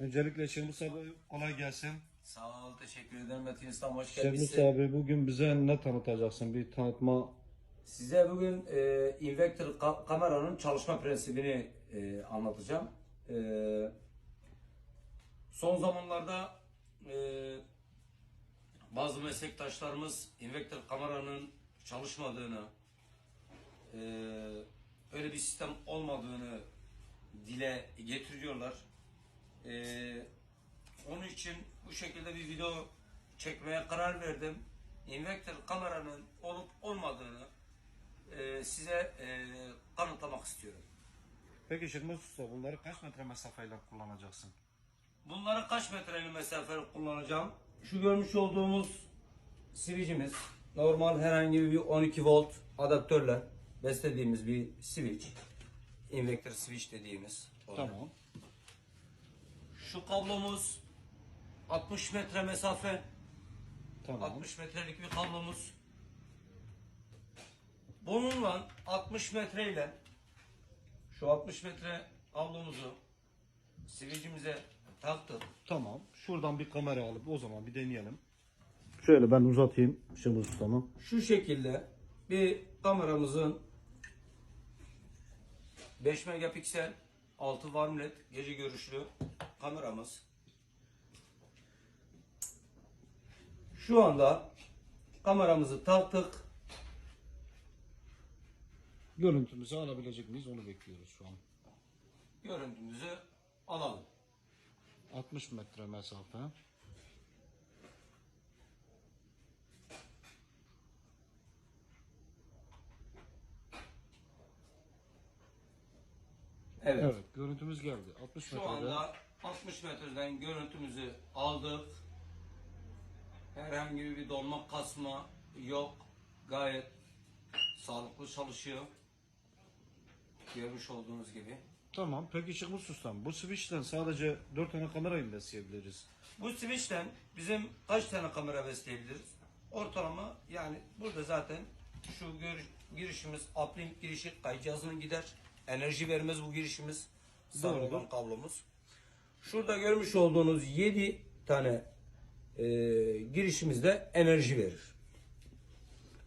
Öncelikle Şemus abi kolay gelsin. Sağ ol, teşekkür ederim Metin İslam, hoş geldiniz. abi bugün bize ne tanıtacaksın? Bir tanıtma. Size bugün e, Invector ka- kameranın çalışma prensibini e, anlatacağım. E, son zamanlarda e, bazı meslektaşlarımız Invector kameranın çalışmadığını, e, öyle bir sistem olmadığını dile getiriyorlar. E, onun için bu şekilde bir video çekmeye karar verdim. Invector kameranın olup olmadığını e, size e, kanıtlamak istiyorum. Peki Şemus Usta bunları kaç metre mesafeyle kullanacaksın? Bunları kaç metrelik mesafe kullanacağım? Şu görmüş olduğumuz switch'imiz normal herhangi bir 12 volt adaptörle beslediğimiz bir switch. Invector switch dediğimiz. Tamam. Şu kablomuz 60 metre mesafe. Tamam. 60 metrelik bir kablomuz. Bununla 60 metreyle şu 60 metre kablomuzu switch'imize taktık. Tamam. Şuradan bir kamera alıp o zaman bir deneyelim. Şöyle ben uzatayım Şemus Usta'mı. Şu şekilde bir kameramızın 5 megapiksel 6 warm led gece görüşlü kameramız. Şu anda kameramızı taktık. Görüntümüzü alabilecek miyiz onu bekliyoruz şu an. Görüntümüzü alalım. 60 metre mesafe. Evet. Evet görüntümüz geldi. 60 Şu metrede. anda 60 metreden görüntümüzü aldık. Herhangi bir donma kasma yok. Gayet sağlıklı çalışıyor. Görmüş olduğunuz gibi. Tamam. Peki Şemus Usta'm bu switch'ten sadece 4 tane kamerayı mı besleyebiliriz? Bu switch'ten bizim kaç tane kamera besleyebiliriz? Ortalama yani burada zaten şu girişimiz uplink girişi kayıt cihazına gider. Enerji vermez bu girişimiz. Olan kablomuz. Şurada görmüş olduğunuz 7 tane e, girişimizde enerji verir.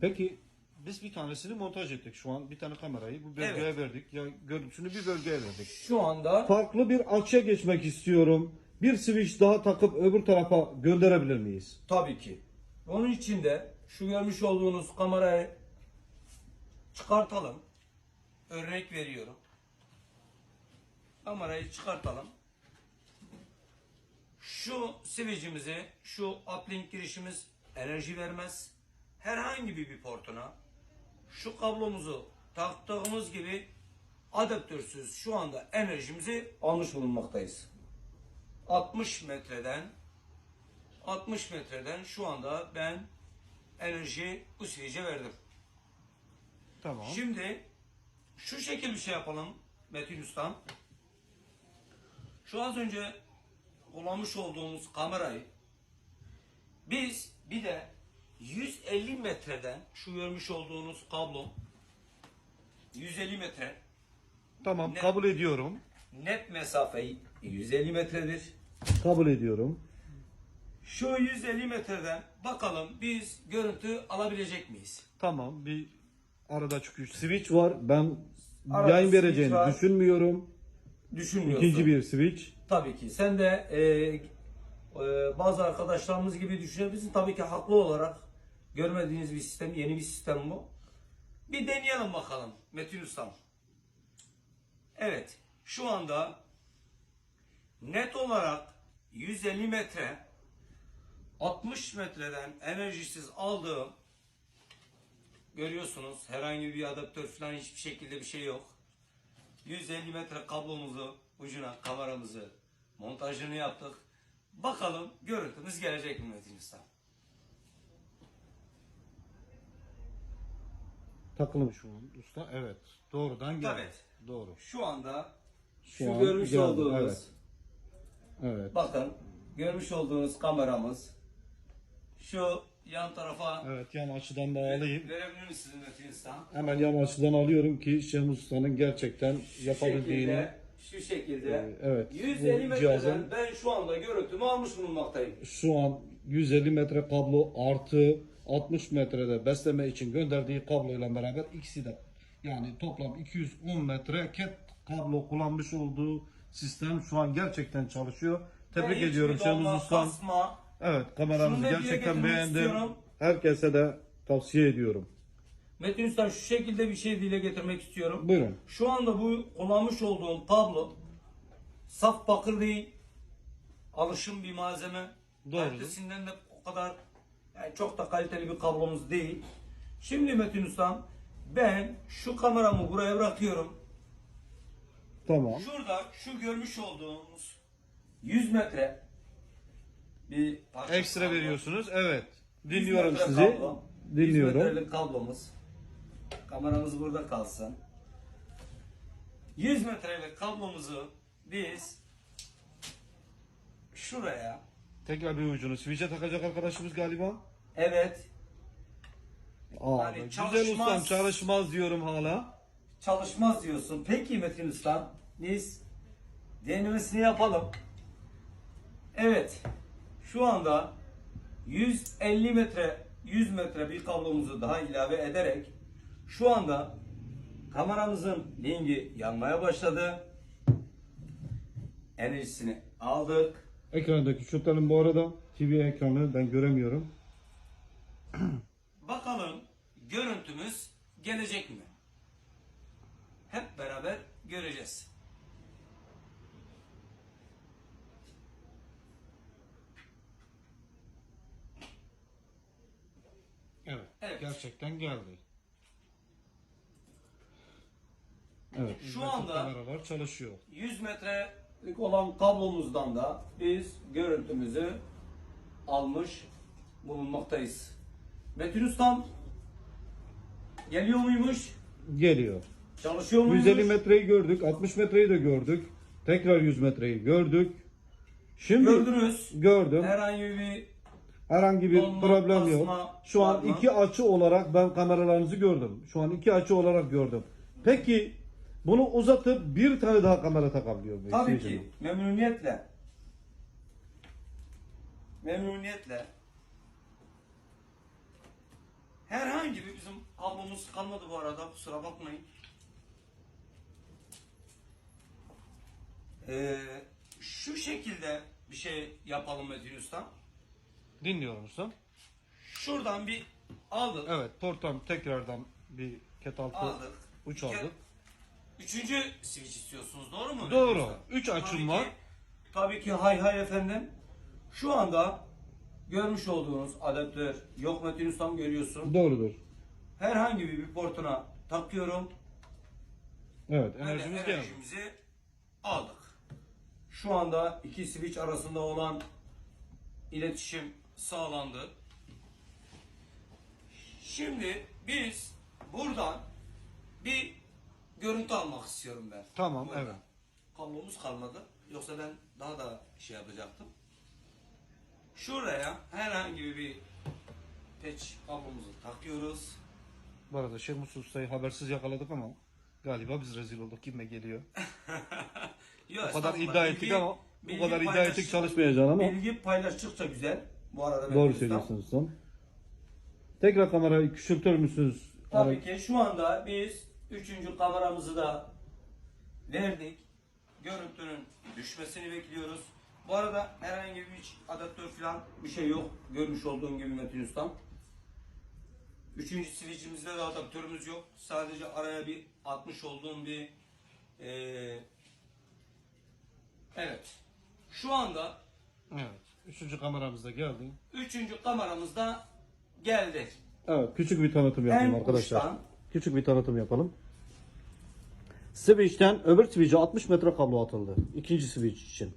Peki biz bir tanesini montaj ettik şu an. Bir tane kamerayı bu bölgeye Evet. verdik. Ya görüntüsünü bir bölgeye verdik. Şu anda Farklı bir açıya geçmek istiyorum. Bir switch daha takıp öbür tarafa gönderebilir miyiz? Tabii ki. Onun için de şu görmüş olduğunuz kamerayı çıkartalım. Örnek veriyorum. Kamerayı çıkartalım. Şu switch'imizi, şu uplink girişimiz enerji vermez. Herhangi bir, bir portuna şu kablomuzu taktığımız gibi adaptörsüz şu anda enerjimizi almış bulunmaktayız. 60 metreden 60 metreden şu anda ben enerji bu switch'e verdim. Tamam. Şimdi şu şekil bir şey yapalım Metin Ustam. Şu az önce kullanmış olduğumuz kamerayı biz bir de 150 metreden şu görmüş olduğunuz kablo 150 metre tamam Ne- kabul ediyorum. net mesafeyi 150 metredir. Kabul ediyorum. Şu 150 metreden bakalım biz görüntü alabilecek miyiz? Tamam bir arada çünkü switch var. Ben Arada yayın vereceğini var. düşünmüyorum. Düşünmüyorsun. İkinci bir switch. Tabii ki. Sen de e, e, bazı arkadaşlarımız gibi düşünebilirsin. Tabii ki haklı olarak görmediğiniz bir sistem, yeni bir sistem bu. Bir deneyelim bakalım Metin Ustam. Evet. Şu anda net olarak 150 metre 60 metreden enerjisiz aldığım görüyorsunuz herhangi bir adaptör falan hiçbir şekilde bir şey yok. 150 metre kablomuzu ucuna kameramızı montajını yaptık. Bakalım görüntümüz gelecek mi Usta? Takılı şu an usta. Evet. Doğrudan geldi. Evet. Doğru. Şu anda şu, Şu an görmüş geldi, olduğunuz evet. Evet. bakın görmüş olduğunuz kameramız şu yan tarafa Evet yan açıdan da alayım. verebilir misiniz Metin? Hemen yan açıdan alıyorum ki Şemus Usta'nın gerçekten yapabildiğini şekilde şu şekilde. Ee, evet, 150 bu metreden ben şu anda görüntümü almış bulunmaktayım. Şu an 150 metre kablo artı 60 metrede besleme için gönderdiği kabloyla beraber ikisi de yani toplam 210 metre ket kablo kullanmış olduğu sistem şu an gerçekten çalışıyor. Tebrik Ben ediyorum Şenuz kasma, Evet kameramızı gerçekten beğendim. istiyorum. Herkese de tavsiye ediyorum. Metin Usta şu şekilde bir şey dile getirmek istiyorum. Buyurun. Şu anda bu kullanmış olduğum kablo saf bakır değil, alışım bir malzeme. Doğrudur. Kalitesinden de o kadar yani çok da kaliteli bir kablomuz değil. Şimdi Metin Ustam ben şu kameramı buraya bırakıyorum. Tamam. Şurada şu görmüş olduğumuz 100 metre bir parça Ekstra kablo. veriyorsunuz. Evet. 100 Dinliyorum metre sizi. kablo, 100 Dinliyorum. metrelik kablomuz. Kameramız burada kalsın. 100 metrelik kablomuzu biz şuraya Tekrar bir ucunu switch'e takacak arkadaşımız galiba. evet Aa, Yani güzel çalışmaz. ustam çalışmaz diyorum hala. çalışmaz diyorsun. Peki Metin Usta biz denemesini yapalım. Evet şu anda 150 metre 100 metre bir kablomuzu daha ilave ederek şu anda kameramızın lingi yanmaya başladı. Enerjisini aldık. Ekrandaki şutların bu arada TV ekranı ben göremiyorum. Bakalım görüntümüz gelecek mi? Hep beraber göreceğiz. Evet. Evet. Gerçekten geldi. Evet. Şu anda- kameralar çalışıyor. 100 metrelik olan kablomuzdan da biz görüntümüzü almış bulunmaktayız. Metin Ustam geliyor muymuş? Geliyor. Çalışıyor muymuş? 150 metreyi gördük, 60 metreyi de gördük. Tekrar 100 metreyi gördük. Şimdi Gördünüz. gördüm. Herhangi bir Herhangi bir Donma, problem yok. Şu an iki açı olarak ben kameralarınızı gördüm. Şu an iki açı olarak gördüm. Peki bunu uzatıp bir tane daha kamera takabiliyor muyuz? tabii ki memnuniyetle memnuniyetle herhangi bir bizim kablomuz kalmadı bu arada kusura bakmayın. Ee, şu şekilde bir şey yapalım Metin Usta. Dinliyorum usta. Şuradan bir aldık. Evet, portam tekrardan bir ket altı Aldık. uç Bir aldık. Üçüncü switch istiyorsunuz doğru mu? Doğru. Üç açım Tabii var. ki- tabii ki hay hay efendim. Şu anda görmüş olduğunuz adaptör yok Metin Ustam görüyorsun. Doğrudur. Herhangi bir portuna takıyorum. Evet, Böyle enerjimiz geldi. enerjimizi aldık. Şu anda iki switch arasında olan iletişim sağlandı. Şimdi biz buradan bir görüntü almak istiyorum ben. Tamam, Buradan. evet. Kablomuz kalmadı. Yoksa ben daha da şey yapacaktım. Şuraya herhangi bir patch kablomuzu takıyoruz. Bu arada Şemus Usta'yı habersiz yakaladık ama galiba biz rezil olduk. Kime geliyor? Yok, O kadar iddia ettik Bilgi- ama bu bilgi kadar iddia ettik çalışmayacağını ama Bilgi paylaştıkça güzel. Bu arada doğru söylüyorsunuz. Tekrar kamerayı küçültür müsünüz? Tabii ki şu anda biz üçüncü kameramızı da verdik. Görüntünün düşmesini bekliyoruz. Bu arada herhangi bir adaptör falan bir şey yok. Görmüş olduğun gibi Metin Ustam. Üçüncü switch'imizde de adaptörümüz yok. Sadece araya bir atmış olduğum bir eee, evet. Şu anda Evet. Üçüncü kameramız da geldi. üçüncü kameramız da geldi. Evet, küçük bir tanıtım yapalım En arkadaşlar. uçtan Küçük bir tanıtım yapalım. Switch'ten öbür switch'e 60 metre kablo atıldı. İkinci switch için.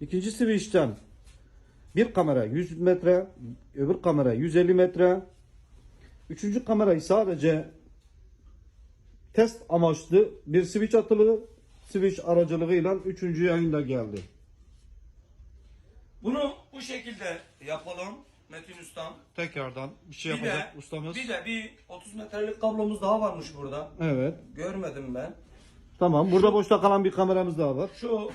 İkinci switch'ten bir kamera 100 metre, öbür kamera 150 metre. Üçüncü kamerayı sadece test amaçlı bir switch atıldı. Switch aracılığıyla üçüncü yayın da geldi. Bunu bu şekilde yapalım Metin Ustam. Tekrardan bir şey Bir de, yapacak ustamız. bir de bir 30 metrelik kablomuz daha varmış burada. Evet. Görmedim ben. Tamam. Burada boşta kalan bir kameramız daha var. Şu